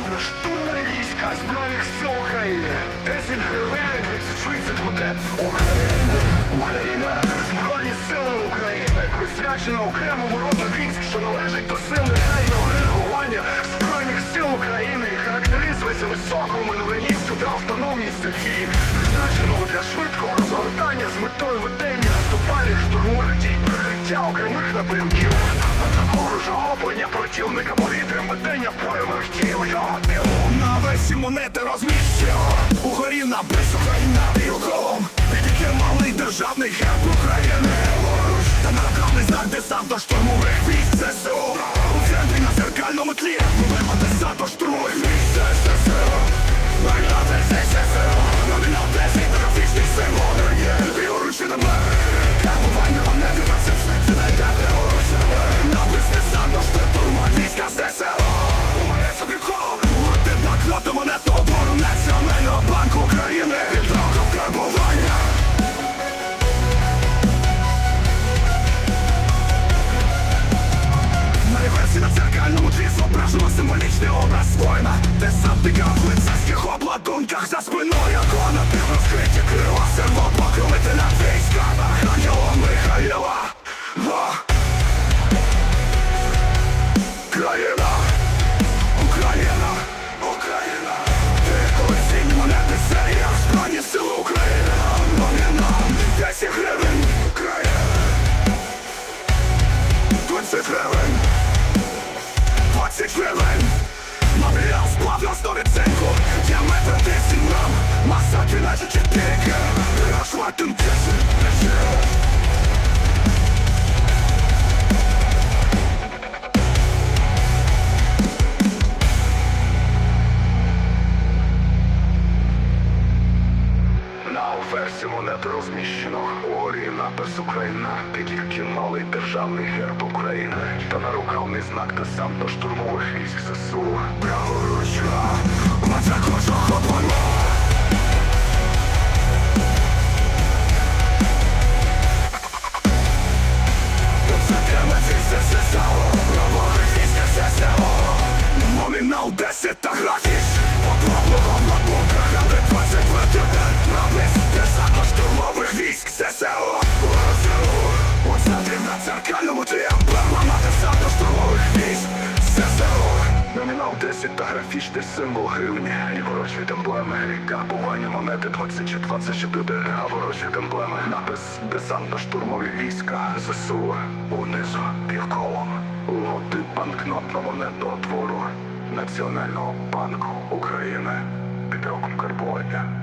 Штурмові війська Збройних сил України. 10 гривень, 30 монет. Україна, Україна, Збройні сили України. Присвячено окремому роду військ, що належить до сил негайного реагування Збройних сил України і характеризується високою маневреністю та автономністю дії, призначеного для швидкого розгортання з метою ведення наступальних штурмових дій, прикриття окремих напрямків, охоплення противника повітрям ведення бойових тіл його тилу. На весі монети розміщено Угорі напис Україна білком Підійки малий державний герб України. Та народний знак десанта штурмових військ ЗСУ обладунках за спиною На оферсі монет розміщено. Угорі напис Україна Підлітки малий державний герб України. Та нарукавний знак десантно штурмових військ ЗСУ. Праворучка Маця Номінал 10 та графічний символ гривні. Ліворуч від емблеми Капування монети 20 чи 24 Праворуч від емблеми Напис Десантно-штурмові війська. ЗСУ Унизу півколом. Логотип банкнотно-монетного твору Національного банку України. Під роком карбування